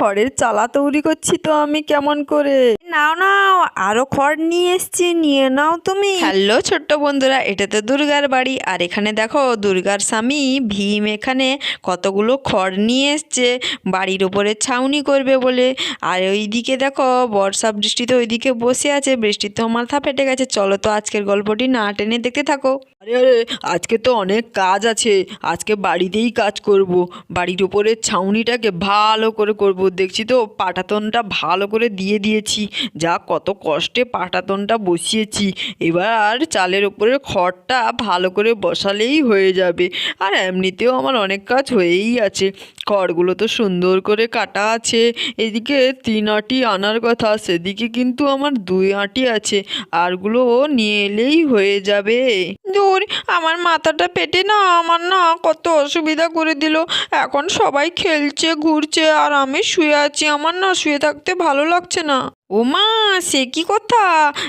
খড়ের চালা তৈরি করছি তো আমি কেমন করে? নাও নাও আরও খড় নিয়ে এসছি নিয়ে নাও তুমি। হ্যালো ছোট্ট বন্ধুরা এটা তো দুর্গার বাড়ি। আর এখানে দেখো দুর্গার স্বামী ভীম এখানে কতগুলো খড় নিয়ে এসছে বাড়ির ওপরে ছাউনি করবে বলে। আর ওইদিকে দেখো বর্ষা বৃষ্টিতে ওইদিকে বসে আছে বৃষ্টির তো মাথা ফেটে গেছে। চলো তো আজকের গল্পটি না টেনে দেখতে থাকো। আরে আরে আজকে তো অনেক কাজ আছে আজকে বাড়িতেই কাজ করব। বাড়ির ওপরে ছাউনিটাকে ভালো করে করব দেখছি তো পাটাতনটা ভালো করে দিয়ে দিয়েছি। যা কত কষ্টে পাটাতনটা বসিয়েছি। এবার চালের ওপরে খড়টা ভালো করে বসালেই হয়ে যাবে। আর এমনিতেও আমার অনেক কাজ হয়েই আছে। খড়গুলো তো সুন্দর করে কাটা আছে। এদিকে তিন আটি আনার কথা, সেদিকে কিন্তু আমার দুই আটি আছে। আরগুলো নিয়ে এলেই হয়ে যাবে। দূর, আমার মাথাটা পেটে না, আমার না কত অসুবিধা করে দিল। এখন সবাই খেলছে, ঘুরছে, আর আমি শুয়ে আছি, আমার না শুয়ে থাকতে ভালো লাগছে না। ও মা সে কি কথা?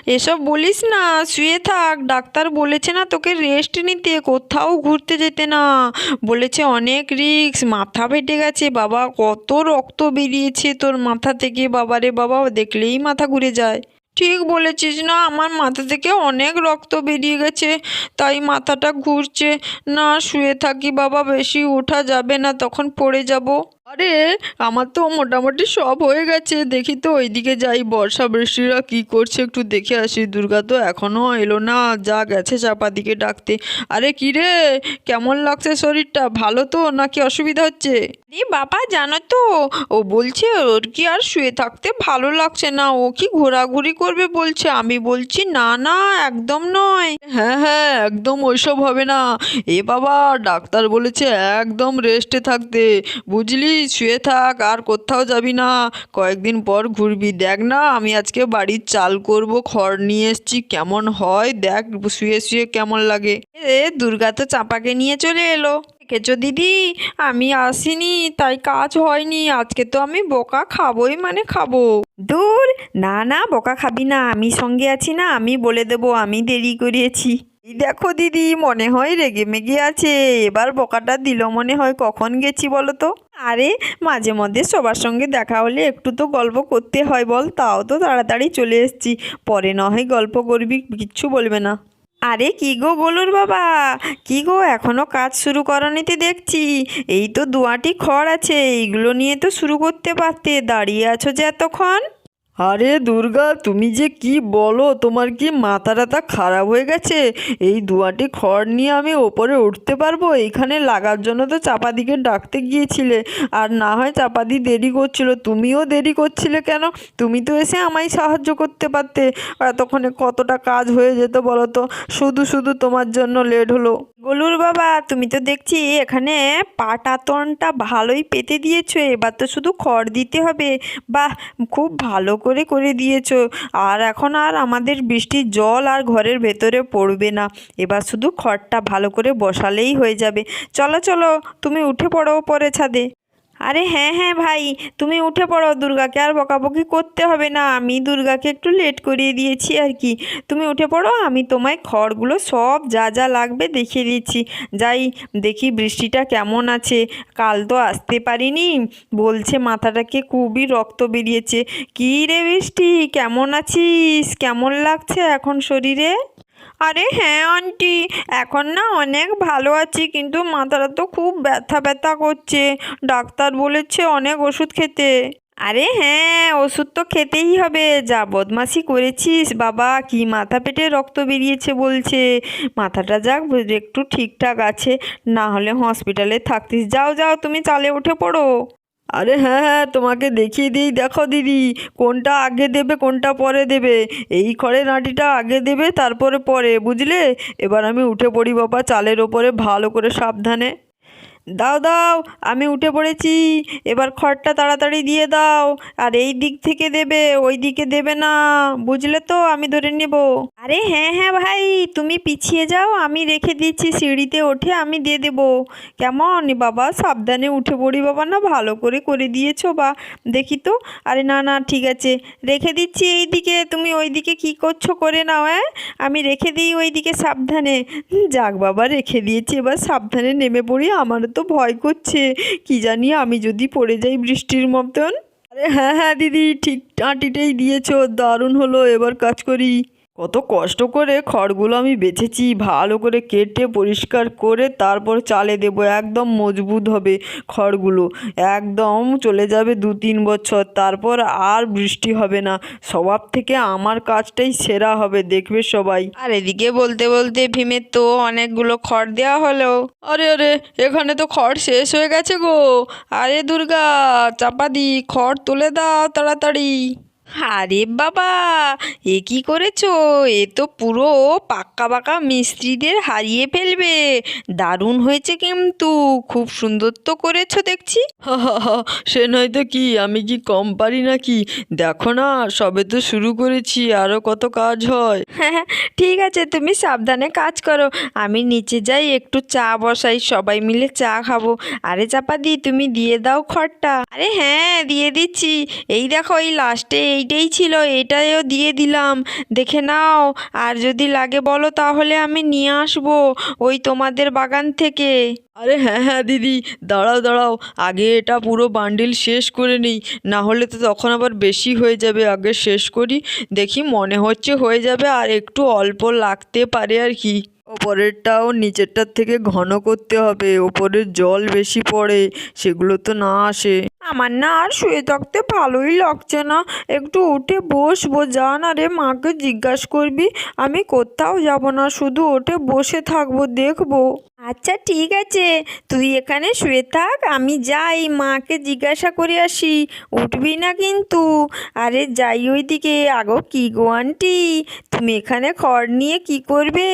এসব বলিস না, শুয়ে থাক। ডাক্তার বলেছে না তোকে রেস্ট নিতে, কোথাও ঘুরতে যেতে না। বলেছে অনেক রিক্স মাথা ফেটে গেছে। বাবা, কত রক্ত বেরিয়েছে তোর মাথা থেকে। বাবারে বাবা, দেখলেই মাথা ঘুরে যায়। ঠিক বলেছিস না, আমার মাথা থেকে অনেক রক্ত বেরিয়ে গেছে, তাই মাথাটা ঘুরছে। না, শুয়ে থাকি বাবা, বেশি ওঠা যাবে না, তখন পড়ে যাব। আরে, আমার তো মোটামুটি সব হয়ে গেছে, দেখি তো ওইদিকে যাই, বর্ষা বৃষ্টিরা কি করছে একটু দেখে আসি। দুর্গা তো এখনও এলো না, যা গেছে চাপা দিকে ডাকতে। আরে, কি রে, কেমন লাগছে শরীরটা, ভালো তো, নাকি অসুবিধা হচ্ছে? রে বাবা, জানো তো, ও বলছে, ওর কি আর শুয়ে থাকতে ভালো লাগছে না, ও কি ঘোরাঘুরি করবে বলছে, আমি বলছি, না না, একদম নয়। হ্যাঁ হ্যাঁ একদম ওইসব হবে না। এ বাবা, ডাক্তার বলেছে একদম রেস্টে থাকতে। বুঝলি, শুয়ে থাক, আর কোথাও যাবি না। কয়েকদিন পর ঘুরবি। দেখ না, আমি আজকে বাড়ির চাল করব, খড় নিয়ে এসছি, কেমন হয় দেখ, শুয়ে শুয়ে কেমন লাগে? এ, দুর্গা তো চাপাকে নিয়ে চলে এলো। দেখেছ দিদি আমি আসিনি, তাই কাজ হয়নি, আজকে তো আমি বোকা খাবোই মানে খাব। দূর, না না, বোকা খাবি না, আমি সঙ্গে আছি না, আমি বলে দেবো, আমি দেরি করিয়েছি। দেখো দিদি, মনে হয় রেগে মেগে আছে, এবার বোকাটা দিল মনে হয়, কখন গেছি বলো তো? আরে, মাঝে মধ্যে সবার সঙ্গে দেখা হলে একটু তো গল্প করতে হয় বল, তাও তো তাড়াতাড়ি চলে এসেছি, পরে না হয় গল্প করবি, কিচ্ছু বলবে না। আরে কি গো গোলুর বাবা? কি গো, এখনও কাজ শুরু করনিতে দেখছি। এই তো দুয়াটি খড় আছে, এইগুলো নিয়ে তো শুরু করতে পারতে, দাঁড়িয়ে আছো যে এতক্ষণ? আরে দুর্গা, তুমি যে কি বলো? তোমার কি মাথা টাথা খারাপ হয়ে গেছে? এই দুয়াটি খড় নিয়ে আমি ওপরে উঠতে পারব? এইখানে লাগার জন্য তো চাপাদিকে ডাকতে গিয়েছিলে। আর না হয় চাপাদি দেরি করছিল। তুমিও দেরি করছিলে কেন? তুমি তো এসে আমায় সাহায্য করতে পারতে। এতক্ষণে কতটা কাজ হয়ে যেত বলো তো? শুধু শুধু তোমার জন্য লেট হলো। গোলুর বাবা, তুমি তো দেখছি এখানে পাটাতনটা ভালোই পেতে দিয়েছ। এবার তো শুধু খড় দিতে হবে। বাহ, খুব ভালো করে করে করে দিয়েছ। আর এখন আর আমাদের বৃষ্টির জল আর ঘরের ভেতরে পড়বে না। এবার শুধু খড়টা ভালো করে বসালেই হয়ে যাবে। চলো চলো, তুমি উঠে পড়ো পরে ছাদে। আরে হ্যাঁ হ্যাঁ ভাই, তুমি উঠে পড়ো দুর্গাকে, আর বকাবকি করতে হবে না। আমি দুর্গাকে একটু লেট করিয়ে দিয়েছি আর কি। তুমি উঠে পড়ো, আমি তোমায় খড়গুলো সব যা যা লাগবে দেখিয়ে দিচ্ছি। যাই, দেখি বৃষ্টিটা কেমন আছে। কাল তো আসতে পারিনি। বলছে মাথাটাকে খুবই রক্ত বেরিয়েছে। কী রে বৃষ্টি, কেমন আছিস? কেমন লাগছে এখন শরীরে? আরে হ্যাঁ আন্টি। এখন না অনেক ভালো আছি, কিন্তু মাথাটা তো খুব ব্যথা ব্যথা করছে। ডাক্তার বলেছে অনেক ওষুধ খেতে। আরে হ্যাঁ ওষুধ তো খেতেই হবে। যা বদমাসি করেছিস, বাবা। কি মাথা পেটে রক্ত বেরিয়েছে বলছে। মাথাটা যাক, একটু ঠিকঠাক আছে। না হলে হসপিটালে থাকতিস। যাও যাও, তুমি চালে উঠে পড়ো। আরে হ্যাঁ হ্যাঁ তোমাকে দেখিয়ে দিই। দেখো দিদি, কোনটা আগে দেবে, কোনটা পরে দেবে। এই খড়ের নাটিটা আগে দেবে, তারপরে পরে, বুঝলে? এবার আমি উঠে পড়ি বাবা চালের ওপরে, ভালো করে সাবধানে। দাও দাও, আমি উঠে পড়েছি। এবার খড়টা তাড়াতাড়ি দিয়ে দাও। আর এই দিক থেকে দেবে, ওই দিকে দেবে না। বুঝলে তো, আমি ধরে নেব। আরে হ্যাঁ হ্যাঁ ভাই, তুমি পিছিয়ে যাও, আমি রেখে দিচ্ছি সিঁড়িতে ওঠে আমি দিয়ে দেবো। কেমন বাবা, সাবধানে উঠে পড়ি বাবা না, ভালো করে করে দিয়েছ বা, দেখি তো। আরে না না, ঠিক আছে, রেখে দিচ্ছি এই দিকে, তুমি ওই দিকে কী করছ করে নাও হ্যাঁ আমি রেখে দিই ওই দিকে সাবধানে। যাক বাবা, রেখে দিয়েছি, এবার সাবধানে নেমে পড়ি, আমারও তো ভয় করছে। কি জানি আমি যদি পড়ে যাই বৃষ্টির মতন। আরে হ্যাঁ হ্যাঁ দিদি, ঠিক আঁটিটাই দিয়েছ, দারুণ হলো, এবার কাজ করি। কত কষ্ট করে খড়গুলো আমি বেছেছি, ভালো করে কেটে পরিষ্কার করে তারপর চালে দেব, একদম মজবুত হবে খড়গুলো। একদম চলে যাবে দু তিন বছর, তারপর আর বৃষ্টি হবে না। সবার থেকে আমার কাজটাই সেরা হবে, দেখবে সবাই। আর এদিকে বলতে বলতে ভীমের তো অনেকগুলো খড় দেওয়া হলো। আরে আরে, এখানে তো খড় শেষ হয়ে গেছে গো। আরে দুর্গা চাপাদি খড় তুলে দাও তাড়াতাড়ি। আরে বাবা এ কি করেছ? এ তো পুরো পাক্কা পাকা মিস্ত্রিদের হারিয়ে ফেলবে। দারুণ হয়েছে কিন্তু খুব সুন্দর তো করেছ দেখছি। সে নয়তো কি আমি কি কম পারি নাকি? দেখো না সবে তো শুরু করেছি আরও কত কাজ হয়। হ্যাঁ ঠিক আছে তুমি সাবধানে কাজ করো। আমি নিচে যাই একটু চা বসাই সবাই মিলে চা খাব। আরে চাপাদি তুমি দিয়ে দাও খড়টা। আরে হ্যাঁ দিয়ে দিচ্ছি। এই দেখো এই লাস্টে এইটাই ছিল এটাও দিয়ে দিলাম। দেখে নাও, আর যদি লাগে বলো তাহলে আমি নিয়ে আসব ওই তোমাদের বাগান থেকে। আরে হ্যাঁ হ্যাঁ দিদি, দাঁড়াও দাঁড়াও, আগে এটা পুরো বান্ডিল শেষ করে নিই না হলে তো তখন আবার বেশি হয়ে যাবে, আগে শেষ করি, দেখি মনে হচ্ছে হয়ে যাবে, আর একটু অল্প লাগতে পারে আর কি। ওপরেরটাও নিচেরটার থেকে ঘন করতে হবে ওপরের জল বেশি পড়ে, সেগুলো তো না আসে। আমার না আর শুয়ে থাকতে ভালোই লাগছে না। একটু উঠে বসবো, যা না রে মাকে জিজ্ঞাসা করবি, আমি কোথাও যাব না, শুধু উঠে বসে থাকব, দেখব। আচ্ছা ঠিক আছে। তুই এখানে শুয়ে থাক, আমি যাই, মাকে জিজ্ঞাসা করে আসি। উঠবি না কিন্তু। আরে যাই ওইদিকে, আগো কি গো আন্টি? তুমি এখানে খড় নিয়ে কি করবে?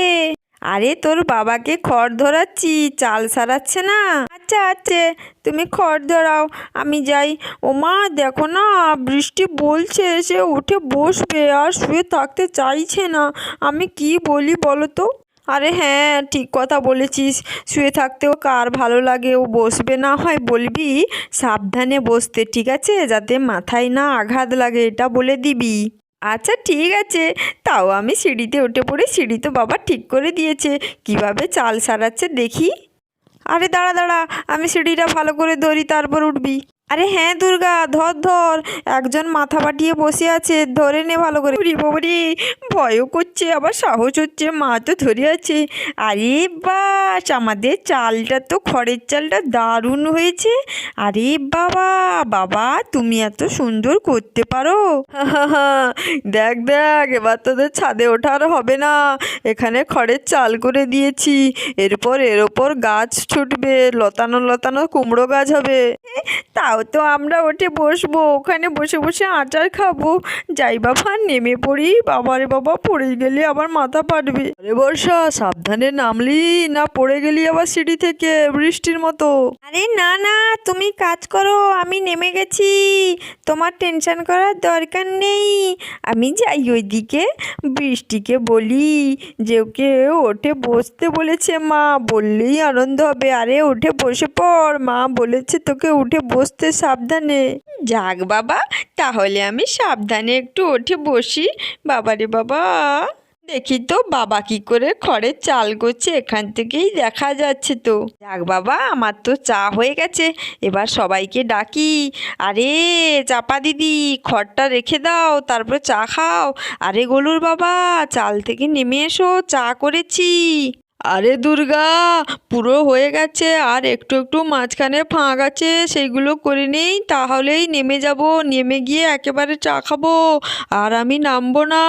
আরে তোর বাবাকে খড় ধরাচ্ছি, চাল সারাচ্ছে না। আচ্ছা আচ্ছা তুমি খড় ধরাও, আমি যাই। ও মা, দেখো না, বৃষ্টি বলছে, সে উঠে বসবে আর শুয়ে থাকতে চাইছে না। আমি কি বলি বলো তো? আরে হ্যাঁ ঠিক কথা বলেছিস। শুয়ে থাকতেও কার ভালো লাগে? ও বসবে না হয় বলবি? সাবধানে বসতে, ঠিক আছে? যাতে মাথায় না আঘাত লাগে, এটা বলে দিবি। আচ্ছা ঠিক আছে। তাও আমি সিঁড়িতে উঠে পড়ে সিঁড়ি তো বাবা ঠিক করে দিয়েছে। কীভাবে চাল সারাচ্ছে দেখি। আরে দাঁড়া দাঁড়া, আমি সিঁড়িটা ভালো করে ধরি, তারপর উঠবি। আরে হ্যাঁ দুর্গা, ধর ধর, একজন মাথা পাটিয়ে বসে আছে, ধরে নে ভালো করে। উরি বাবারি ভয়ও করছে, আবার সাহস হচ্ছে, মা তো ধরে আছে। আরে বাস, আমাদের চালটা তো, খড়ের চালটা দারুণ হয়েছে। আরে বাবা বাবা, তুমি এত সুন্দর করতে পারো। দেখ দেখ, এবার তোদের ছাদে ওঠার হবে না। এখানে খড়ের চাল করে দিয়েছি, এরপর এর ওপর গাছ ছুটবে, লতানো লতানো কুমড়ো গাছ হবে। তাও তো আমরা ওঠে বসবো। ওখানে বসে বসে আচার খাব। যাই বাবা, নেমে পড়ি। বাবারে বাবা, পড়ে গেলে আবার মাথা পাটবে আরে বর্ষা, সাবধানে নামলি না পড়ে গেলি আবার সিঁড়ি থেকে বৃষ্টির মতো? আরে না না, তুমি কাজ করো, আমি নেমে গেছি। তোমার টেনশন করার দরকার নেই। আমি যাই ওইদিকে, বৃষ্টিকে বলি। যে ওকে ওঠে বসতে বলেছে মা, বললেই আনন্দ হবে। আরে উঠে বসে পড়, মা বলেছে তোকে উঠে বসতে সাবধানে। যাক বাবা, তাহলে আমি সাবধানে একটু উঠে বসি। বাবারে বাবা, দেখি তো বাবা কি করে খড়ের চাল করছে এখান থেকেই দেখা যাচ্ছে তো। যাক বাবা, আমার তো চা হয়ে গেছে, এবার সবাইকে ডাকি। আরে চাপা দিদি, খড়টা রেখে দাও, তারপরে চা খাও। আরে গলুর বাবা, চাল থেকে নেমে এসো, চা করেছি। আরে দুর্গা, পুরো হয়ে গেছে আর একটু একটু মাঝখানে ফাঁক আছে, সেইগুলো করে নেই, তাহলেই নেমে যাব। নেমে গিয়ে একেবারে চা খাব। আর আমি নামবো না।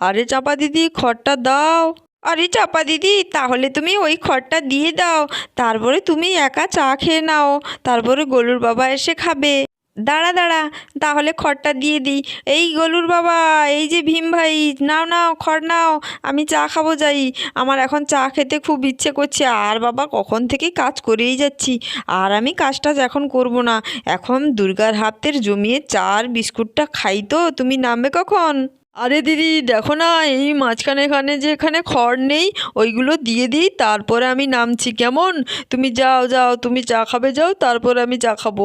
আরে চাপা দিদি, খড়টা দাও। আরে চাপা দিদি, তাহলে তুমি ওই খড়টা দিয়ে দাও। তারপরে তুমি একা চা খেয়ে নাও। তারপরে গলুর বাবা এসে খাবে। দাঁড়া দাঁড়া, তাহলে খড়টা দিয়ে দিই। এই গলুর বাবা, এই যে ভীম ভাই, নাও নাও, খড় নাও, আমি চা খাব যাই। আমার এখন চা খেতে খুব ইচ্ছে করছে, আর বাবা কখন থেকে কাজ করেই যাচ্ছি? আর আমি কাজটা এখন করব না। এখন দুর্গার হাতের জমিয়ে চা আর বিস্কুটটা খাই তো, তুমি নামবে কখন? আরে দিদি, দেখো না, এই মাঝখানে এখানে যে এখানে খড় নেই, ওইগুলো দিয়ে দিই, তারপরে আমি নামছি। কেমন? তুমি যাও যাও, তুমি চা খাবে, যাও, তারপরে আমি চা খাব।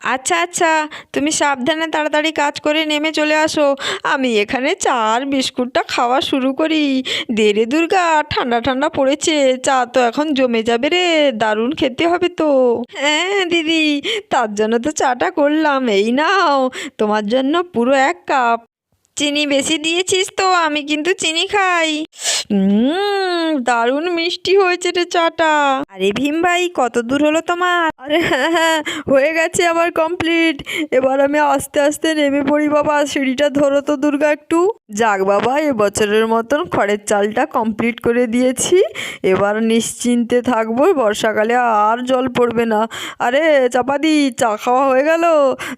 আচ্ছা আচ্ছা তুমি সাবধানে তাড়াতাড়ি কাজ করে নেমে চলে আসো। আমি এখানে চা আর বিস্কুটটা খাওয়া শুরু করি। দে রে দুর্গা, ঠান্ডা ঠান্ডা পড়েছে, চা তো এখন জমে যাবে রে, দারুণ খেতে হবে তো। হ্যাঁ দিদি, তার জন্য তো চাটা করলাম, এই নাও, তোমার জন্য পুরো এক কাপ। চিনি বেশি দিয়েছিস তো, আমি কিন্তু চিনি খাই। দারুণ মিষ্টি হয়েছে রে চাটা। আরে ভীম ভাই, কত দূর হলো তোমার? আরে হ্যাঁ হ্যাঁ হয়ে গেছে আমার কমপ্লিট এবার আমি আস্তে আস্তে নেমে পড়ি বাবা, সিঁড়িটা ধরো তো দুর্গা একটু। যাক বাবা, এবছরের মতন খড়ের চালটা কমপ্লিট করে দিয়েছি। এবার নিশ্চিন্তে থাকব, বর্ষাকালে আর জল পড়বে না। আরে চাপাদি, চা খাওয়া হয়ে গেল?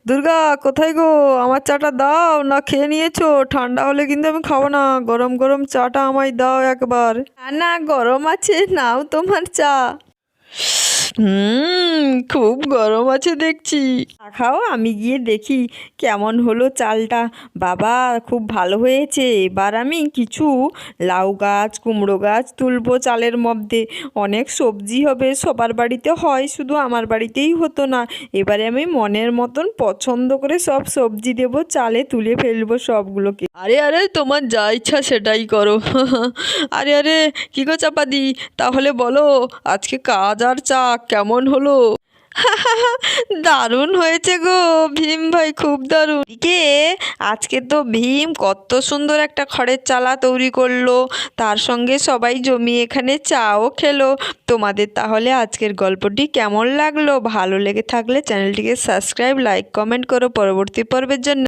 দুর্গা, কোথায় গো? আমার চাটা দাও, না খেয়ে নিয়েছো? ঠান্ডা হলে কিন্তু আমি খাব না। গরম গরম চাটা আমায় দাও একবার। না গরম আছে নাও তোমার চা। হুম, খুব গরম আছে দেখছি। খাও, আমি গিয়ে দেখি কেমন হলো চালটা। বাবা, খুব ভালো হয়েছে। এবার আমি কিছু লাউ গাছ, কুমড়ো গাছ তুলবো চালের মধ্যে। অনেক সবজি হবে, সবার বাড়িতে হয়, শুধু আমার বাড়িতেই হতো না। এবারে আমি মনের মতন পছন্দ করে সব সবজি দেবো, চালে তুলে ফেলব সবগুলোকে। আরে আরে, তোমার যা ইচ্ছা সেটাই করো। আরে আরে, কী গো চাপাদি? তাহলে বলো, আজকে কাজ আর চা কেমন হলো? দারুণ হয়েছে গো, ভীম ভাই খুব দারুণ। কে আজকে তো ভীম কত সুন্দর একটা খড়ের চালা তৈরি করল, তার সঙ্গে সবাই জমিয়ে এখানে চাও খেলো। তোমাদের তাহলে আজকের গল্পটি কেমন লাগল? ভালো লেগে থাকলে চ্যানেলটিকে সাবস্ক্রাইব, লাইক, কমেন্ট করো পরবর্তী পর্বের জন্য।